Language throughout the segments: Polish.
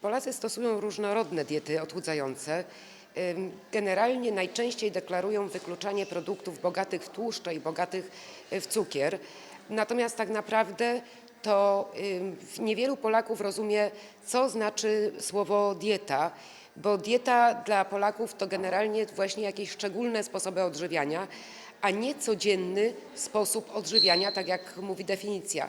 Polacy stosują różnorodne diety odchudzające. Generalnie najczęściej deklarują wykluczanie produktów bogatych w tłuszcze i bogatych y, w cukier. Natomiast tak naprawdę to niewielu Polaków rozumie, co znaczy słowo dieta, bo dieta dla Polaków to generalnie właśnie jakieś szczególne sposoby odżywiania, a nie codzienny sposób odżywiania, tak jak mówi definicja.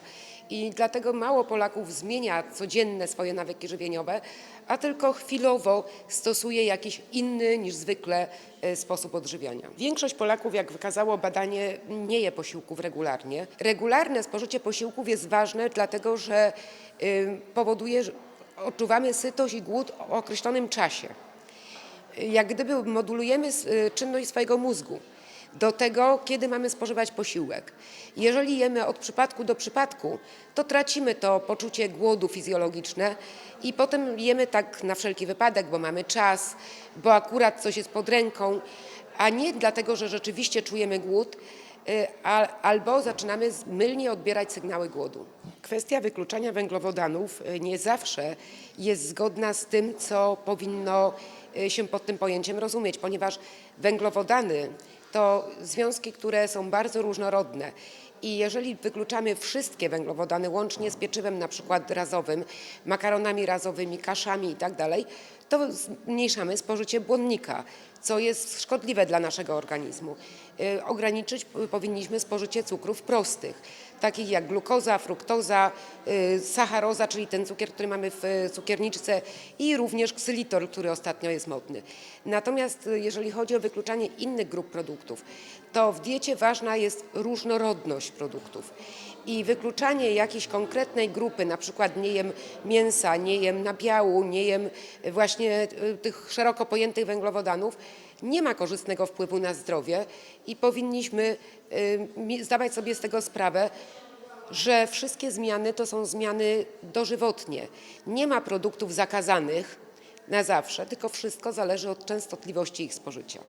I dlatego mało Polaków zmienia codzienne swoje nawyki żywieniowe, a tylko chwilowo stosuje jakiś inny niż zwykle e, sposób odżywiania. Większość Polaków, jak wykazało badanie, nie je posiłków regularnie. Regularne spożycie posiłków jest ważne, dlatego że y, powoduje, że odczuwamy sytość i głód o określonym czasie jak gdyby modulujemy czynność swojego mózgu do tego, kiedy mamy spożywać posiłek. Jeżeli jemy od przypadku do przypadku, to tracimy to poczucie głodu fizjologiczne i potem jemy tak na wszelki wypadek, bo mamy czas, bo akurat coś jest pod ręką, a nie dlatego, że rzeczywiście czujemy głód, y, albo zaczynamy mylnie odbierać sygnały głodu. Kwestia wykluczania węglowodanów y, nie zawsze jest zgodna z tym, co powinno y, się pod tym pojęciem rozumieć, ponieważ węglowodany to związki, które są bardzo różnorodne. I jeżeli wykluczamy wszystkie węglowodany łącznie z pieczywem na przykład razowym, makaronami razowymi, kaszami i tak to zmniejszamy spożycie błonnika, co jest szkodliwe dla naszego organizmu. Y, Ograniczyć powinniśmy spożycie cukrów prostych, takich jak glukoza, fruktoza, y, sacharoza, czyli ten cukier, który mamy w y, cukierniczce i również ksylitol, który ostatnio jest modny. Natomiast jeżeli chodzi o wykluczanie innych grup produktów, to w diecie ważna jest różnorodność produktów. I wykluczanie jakiejś konkretnej grupy, na przykład nie jem mięsa, nie jem nabiału, nie jem y, właśnie y, tych szeroko pojętych węglowodanów, nie ma korzystnego wpływu na zdrowie i powinniśmy mi- zdawać sobie z tego sprawę, że wszystkie zmiany to są zmiany dożywotnie. Nie ma produktów zakazanych na zawsze, tylko wszystko zależy od częstotliwości ich spożycia.